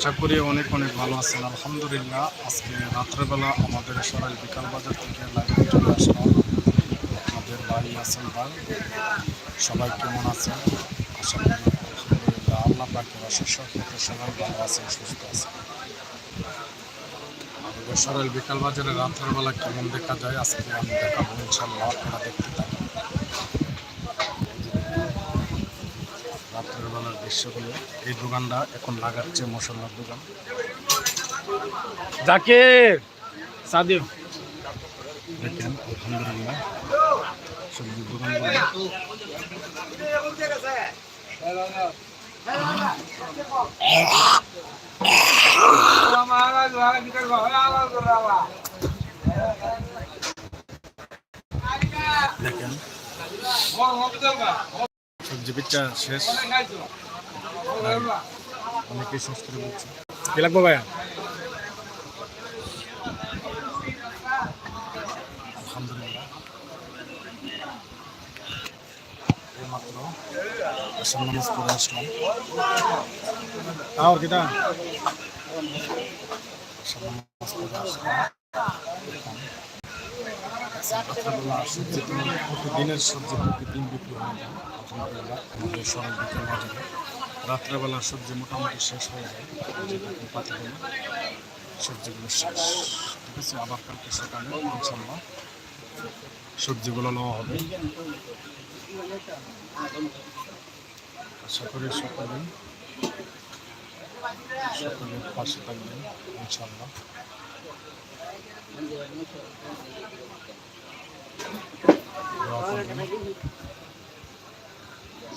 আশা করি অনেক অনেক ভালো আছেন। আলহামদুলিল্লাহ, আজকে রাত্রেবেলা আমাদের সরাই বিকাল বাজার থেকে লাইভে চলে আসলাম। আমাদের বাড়ি আছেন ভাই। সবাই কেমন আছেন? আশা করি আলহামদুলিল্লাহ আল্লাহ পাকের অশেষ সবাই ভালো আছেন, সুস্থ আছেন। আমাদের সরাইল বিকাল বাজারে রাত্রের বেলা কেমন দেখা যায়, আজকে আমি দেখাবো ইনশাল্লাহ আপনারা দেখতে রাত্রের এই দোকানটা এখন লাগাচ্ছে মশলার দোকান। জাকির! সাদিব দেখেন আলহামদুলিল্লাহ। সবজির দোকানগুলো দেখেন সবজি পিঠা শেষ। অনেকেই শেষ করে বলছে কি লাগবো ভাইয়া নামাজ পড়ে আসলাম আর কিটা আসলাম রাত্রেবেলা সবজি প্রতিদিন বিক্রি হয়ে আলহামদুলিল্লাহ আমাদের সবাই বিকেল বাজারে রাত্রেবেলা সবজি মোটামুটি শেষ হয়ে যায় যেটুকু সবজিগুলো শেষ। ঠিক আছে, আবার কালকে সকালে ইনশাল্লাহ সবজিগুলো নেওয়া হবে। আশা করি সকলে সকলের পাশে থাকবেন ইনশাল্লাহ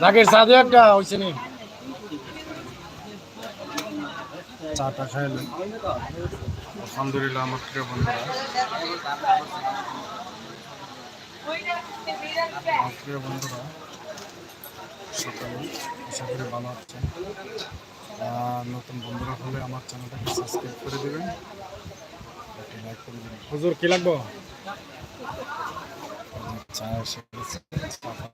জাকির সাদু একটা হয়েছে নি। চাটা খাইলেন আলহামদুলিল্লাহ, আমার প্রিয় বন্ধুরা। আমার প্রিয় বন্ধুরা, সকালে আশা করি ভালো আছেন। নতুন বন্ধুরা হলে আমার চ্যানেলটাকে সাবস্ক্রাইব করে দেবেন। লাইক করে দেবেন। হুজুর, কি লাগবো? চা এসে গেছে চা খাব।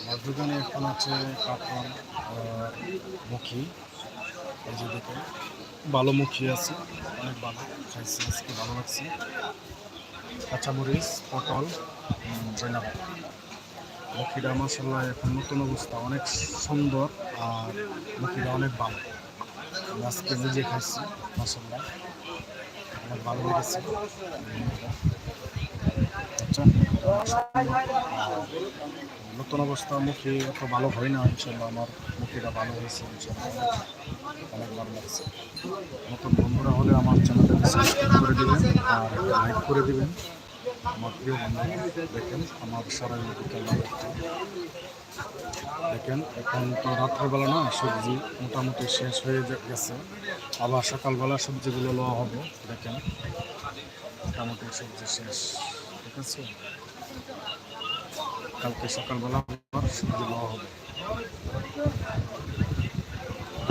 আমার দোকানে এখন আছে কাপড় মুখী। এই যে দেখেন ভালো মুখী আছে, অনেক ভালো। খাইছি, আজকে ভালো লাগছে। কাঁচামরিচ, পটল জৈনাব মুখিটা মশলা এখন নতুন অবস্থা, অনেক সুন্দর আর মুখিটা অনেক ভালো। আজকে নিজে খাইছি মশলা অনেক ভালো লেগেছে। নতুন অবস্থা, মুখে এত ভালো হয় না ইনশাল্লাহ আমার মুখেটা ভালো হয়েছে ইনশাল্লাহ অনেক ভালো লাগছে। নতুন বন্ধুরা হলে আমার চ্যানেলটাকে সাবস্ক্রাইব করে দেবেন আর লাইক করে দেবেন। আমার প্রিয় বন্ধু, দেখেন, আমার বিকেল দেখেন, এখন তো রাত্রেবেলা না, সবজি মোটামুটি শেষ হয়ে গেছে। আবার সকালবেলা সবজিগুলো লওয়া হবে, দেখেন। মোটামুটি সবজি শেষ ঠিক আছে কালকে সকালবেলা সবজি লওয়া হবে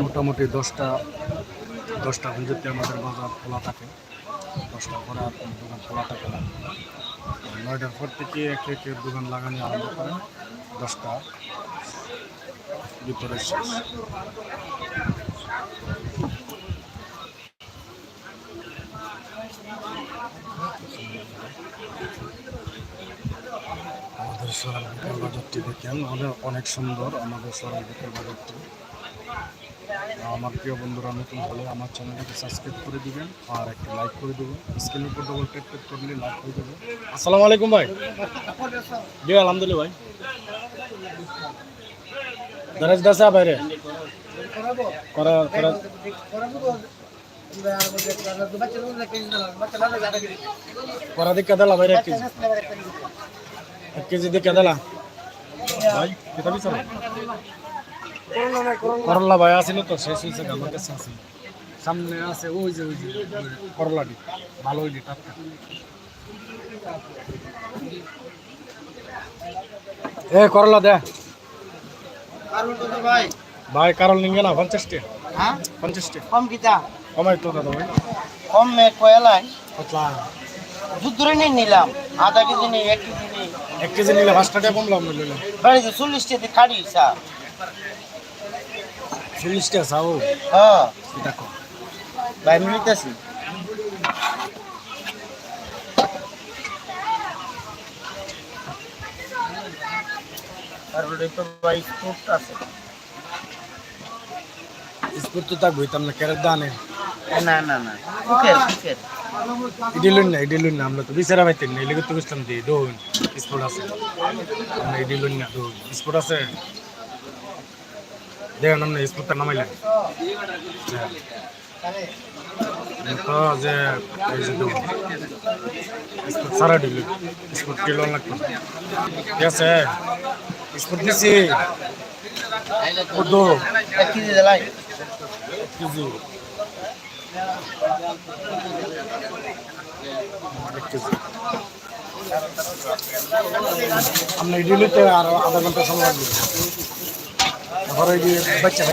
মোটামুটি দশটা দশটা ভিতরে আমাদের বাজার খোলা থাকে। দশটা পরে আর দোকান খোলা থাকে না। নয়টার পর থেকে একে একে দোকান লাগানো আরম্ভ করে দশটা ভিতরে শেষ। দেখেন, অনেক সুন্দর আমাদের সরাল বিকেল বাজারটি আমার প্রিয় বন্ধুরা, নতুন হলে আমার চ্যানেলটাকে সাবস্ক্রাইব করে দিবেন আর একটা লাইক করে দেবেন। স্ক্রিনের উপর ডবল ট্যাপ ট্যাপ করলে লাইক হয়ে যাবে। আসসালামু আলাইকুম ভাই। জি, আলহামদুলিল্লাহ ভাই। দরাজ দাসা বাইরে? করা করা। করা দিকে দিলা বাইরে এক কেজি। এক কেজি দিকে দিলা ভাই কেটা বিচার করলা ভাই আসিল তো শেষ হয়েছে আমার কাছে আসিল। সামনে আছে ওই যে ওই যে করলাটি। ভালো ওই টাটকা। এ করলা দে। ভাই ভাই কারণ নিয়ে না পঞ্চাশটি হ্যাঁ? পঞ্চাশটি কম কিতা? কমাই তো দাদা ভাই। কম কতলা? দুধ ধরে নিয়ে নিলাম আধা কেজি নেই এক কেজি নেই এক কেজি নিলে পাঁচটা টাকা কমলাম নিলে বাড়িতে চল্লিশটা দিয়ে খাড়ি স্যার। চল্লিশটা চাও হ্যাঁ। কম। ভাই আমি নিতেছি। তারপরে তো ভাই ফ্রুট আছে। স্কুল তো বইতাম না কেরের দানে না। না না কুকের কুকের ইডিলুন না ইডিলুন না, আমরা তো বিচারা পাইতেন না, এলিগে তো বুঝতাম দি দোন স্পোর্ট আছে। আমরা দোন স্পোর্ট আছে। তো যে, এই যে সারা দিল, স্পোর্ট কিলো লাগতো ঠিক আছে, স্পোর্ট দিছি। এক কেজি। আমরা ইডিলিতে আরও আধা ঘণ্টা সময় লাগবে। তারপরে বাচ্চা